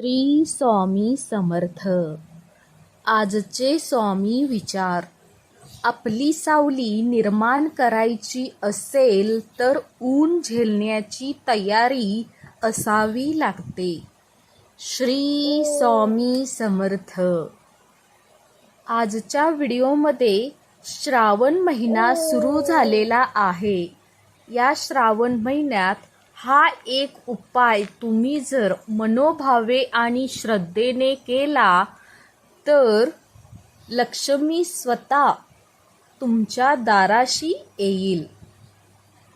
श्री स्वामी समर्थ. आजचे स्वामी विचार. आपली सावली निर्माण करायची असेल तर ऊन झेलण्याची तयारी असावी लागते. श्री स्वामी समर्थ. आजच्या व्हिडिओमध्ये श्रावण महिना सुरू झालेला आहे. या श्रावण महिन्यात हा एक उपाय तुम्ही जर मनोभावे आणि श्रद्धेने केला तर लक्ष्मी स्वतः तुमच्या दाराशी येईल.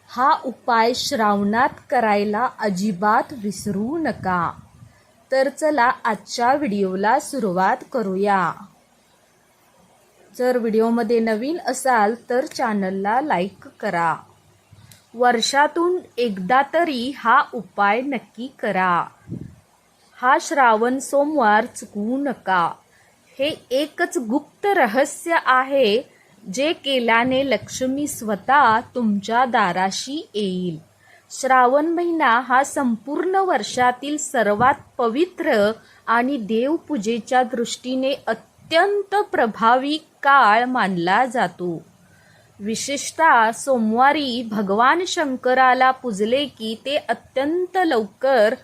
हा उपाय श्रावणात करायला अजिबात विसरू नका. तर चला आजच्या व्हिडिओला सुरुवात करूया. जर व्हिडिओमध्ये नवीन असाल तर चॅनलला लाईक करा. वर्षातून एकदा तरी हा उपाय नक्की करा. हा श्रावण सोमवार चुकवू नका. हे एकच गुप्त रहस्य आहे जे केल्याने लक्ष्मी स्वतः तुमच्या दाराशी येईल. श्रावण महिना हा संपूर्ण वर्षातील सर्वात पवित्र आणि देवपूजेच्या दृष्टीने अत्यंत प्रभावी काळ मानला जातो. विशेषतः सोमवारी भगवान शंकराला पूजले की ते अत्यंत लवकर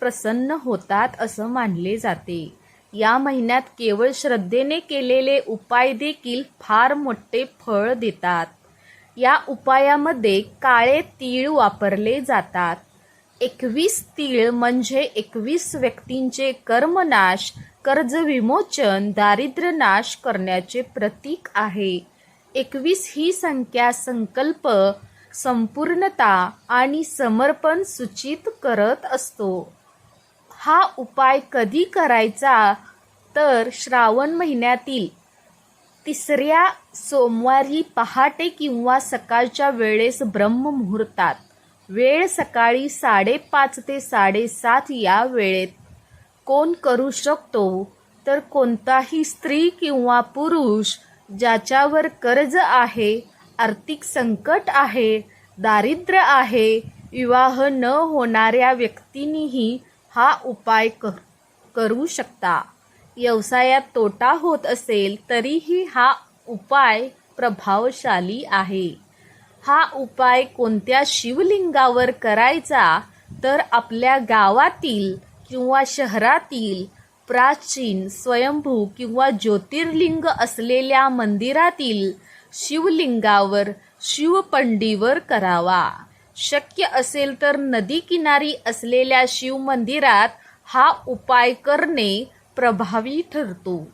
प्रसन्न होतात असं मानले जाते. या महिन्यात केवळ श्रद्धेने केलेले उपाय देखील फार मोठे फळ देतात. या उपायामध्ये काळे तीळ वापरले जातात. एकवीस तीळ म्हणजे एकवीस व्यक्तींचे कर्मनाश कर्ज विमोचन दारिद्र्यनाश करण्याचे प्रतीक आहे. एकवीस ही संख्या संकल्प संपूर्णता आणि समर्पण सूचित करत असतो. हा उपाय कधी करायचा? तर श्रावण महिन्यातील तिसऱ्या सोमवारी पहाटे किंवा सकाळच्या वेळेस ब्रह्ममुहूर्तात वेळ सकाळी साडेपाच ते साडेसात या वेळेत. कोण करू शकतो? तर कोणताही स्त्री किंवा पुरुष ज्याच्यावर कर्ज आहे आर्थिक संकट आहे दारिद्र्य आहे विवाह न होणाऱ्या व्यक्तींनीही हा उपाय कर करू शकता. व्यवसायात तोटा होत असेल तरीही हा उपाय प्रभावशाली आहे. हा उपाय कोणत्या शिवलिंगावर करायचा तर आपल्या गावातील किंवा शहरातील प्राचीन स्वयंभू किंवा ज्योतिर्लिंग असलेल्या मंदिरातील शिवलिंगावर शिवपंडीवर करावा. शक्य असेल तर नदी किनारी असलेल्या शिवमंदिरात हा उपाय करणे प्रभावी ठरतो.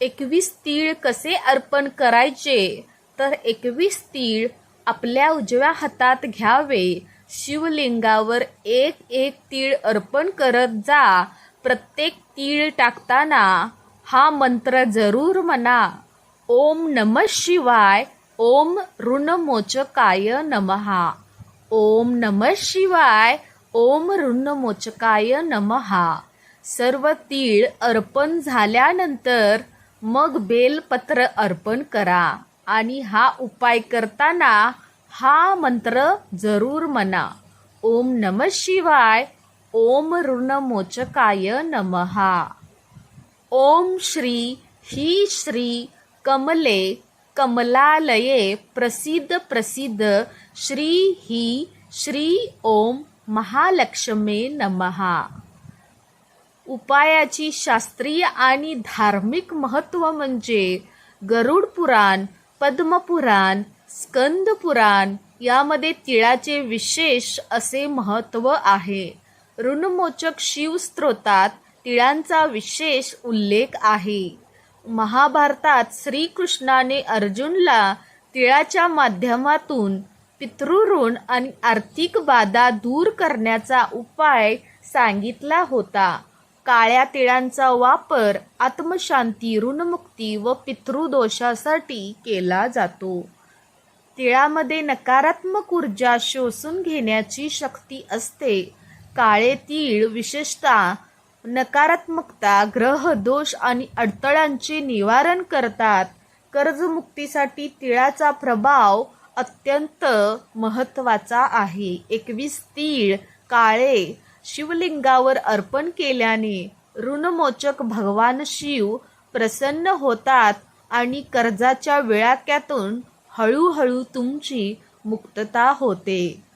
एकवीस तीळ कसे अर्पण करायचे? तर एकवीस तीळ आपल्या उजव्या हातात घ्यावे. शिवलिंगावर एक एक तीळ अर्पण करत जा. प्रत्येक तीळ टाकताना हा मंत्र जरूर म्हणा. ओम नम शिवाय ओम ऋणमोचकाय नमहा ओम नम शिवाय ओम ऋणमोचकाय नमहा सर्व तीळ अर्पण झाल्यानंतर मग बेलपत्र अर्पण करा आणि हा उपाय करताना हा मंत्र जरूर म्हणा. ओम नम शिवाय ओम ऋणमोचकाय नमहा ओम श्री ही श्री कमले कमलालये प्रसिद्ध प्रसिद्ध श्री ही श्री ओम महालक्ष्मे नमहा उपायाची शास्त्रीय आणि धार्मिक महत्त्व म्हणजे गरुड पुराण पद्मपुराण स्कंद पुराण यामध्ये तिळाचे विशेष असे महत्त्व आहे. ऋणमोचक शिवस्त्रोतात तिळांचा विशेष उल्लेख आहे. महाभारतात श्रीकृष्णाने अर्जुनला तिळाच्या माध्यमातून पितृऋण आणि आर्थिक बाधा दूर करण्याचा उपाय सांगितला होता. काळ्या तिळांचा वापर आत्मशांती ऋणमुक्ती व पितृदोषासाठी केला जातो. तिळामध्ये नकारात्मक ऊर्जा शोषून घेण्याची शक्ती असते. काळे तीळ विशेषतः नकारात्मकता ग्रह दोष आणि अडथळ्यांचे निवारण करतात. कर्जमुक्तीसाठी तिळाचा प्रभाव अत्यंत महत्त्वाचा आहे. एकवीस तीळ काळे शिवलिंगावर अर्पण केल्याने ऋणमोचक भगवान शिव प्रसन्न होतात आणि कर्जाच्या विळाक्यातून हळूहळू तुमची मुक्तता होते.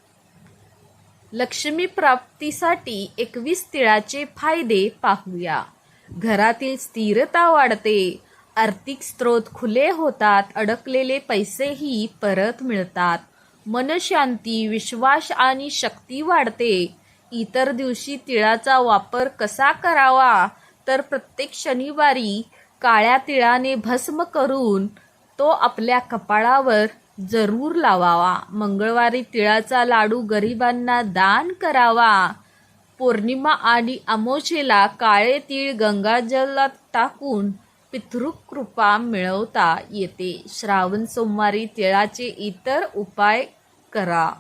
लक्ष्मी प्राप्तीसाठी एकवीस तिळाचे फायदे पाहूया. घरातील स्थिरता वाढते. आर्थिक स्रोत खुले होतात. अडकलेले पैसेही परत मिळतात. मनशांती विश्वास आणि शक्ती वाढते. इतर दिवशी तिळाचा वापर कसा करावा? तर प्रत्येक शनिवारी काळ्या तिळाने भस्म करून तो आपल्या कपाळावर जरूर लावावा. मंगळवारी तिळाचा लाडू गरिबांना दान करावा. पौर्णिमा आणि अमोशेला काळे तीळ गंगाजलात टाकून पितृकृपा मिळवता येते. श्रावण सोमवारी तिळाचे इतर उपाय करा.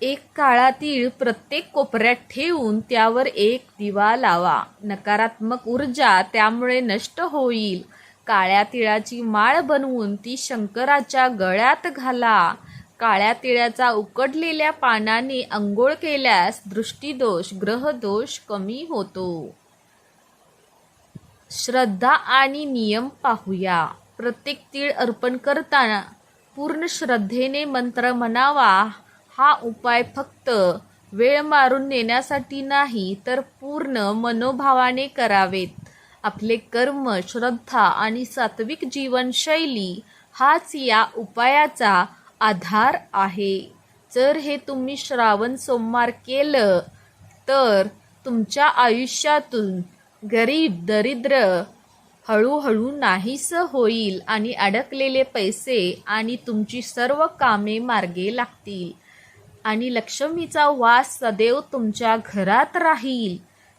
एक काळा तीळ प्रत्येक कोपऱ्यात ठेवून त्यावर एक दिवा लावा. नकारात्मक ऊर्जा त्यामुळे नष्ट होईल. काळ्या तिळाची माळ बनवून ती शंकराच्या गळ्यात घाला. काळ्या तिळाचा उकडलेल्या पानाने अंघोळ केल्यास दृष्टीदोष ग्रहदोष कमी होतो. श्रद्धा आणि नियम पाहूया. प्रत्येक तीळ अर्पण करताना पूर्ण श्रद्धेने मंत्र म्हणावा. हा उपाय फक्त वेळ मारून नेण्यासाठी नाही तर पूर्ण मनोभावाने करावेत. आपले कर्म श्रद्धा आणि सात्विक जीवनशैली हाच या उपायाचा आधार आहे. जर हे तुम्ही श्रावण सोमवार केलं तर तुमच्या आयुष्यातून गरीब दरिद्र हळूहळू नाहीसं होईल आणि अडकलेले पैसे आणि तुमची सर्व कामे मार्गे लागतील. आणि लक्ष्मीचा वास सदैव तुमच्या घरात राहील.